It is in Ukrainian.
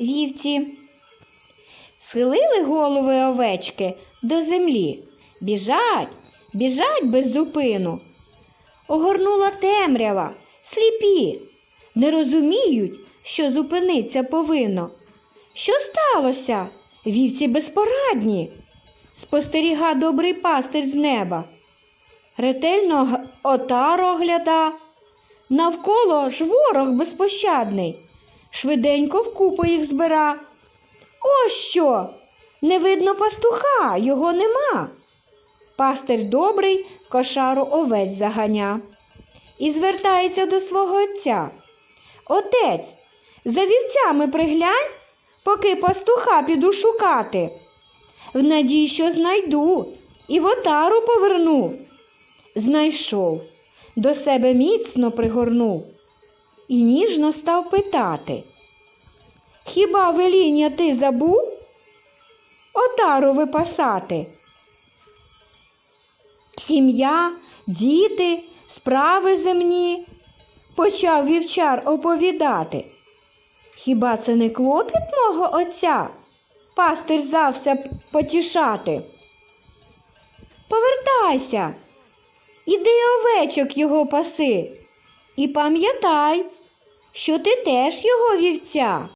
вівці. Схилили голови овечки до землі. Біжать, біжать без зупину. Огорнула темрява, сліпі, не розуміють, що зупиниться повинно. Що сталося? Вівці безпорадні. Спостеріга добрий пастир з неба. Ретельно отару огляда. Навколо ж ворог безпощадний. Швиденько вкупу їх збира. Ось що! Не видно пастуха, його нема. Пастир добрий кошару овець заганя. І звертається до свого отця. Отець, за вівцями приглянь, поки пастуха піду шукати. В надії, що знайду, і в отару поверну. Знайшов, до себе міцно пригорнув і ніжно став питати. Хіба веління ти забув? Отару випасати. Сім'я, діти, справи земні, почав вівчар оповідати. Хіба це не клопіт мого отця? Пастир зався потішати. Повертайся, іди овечок його паси, і пам'ятай, що ти теж його вівця.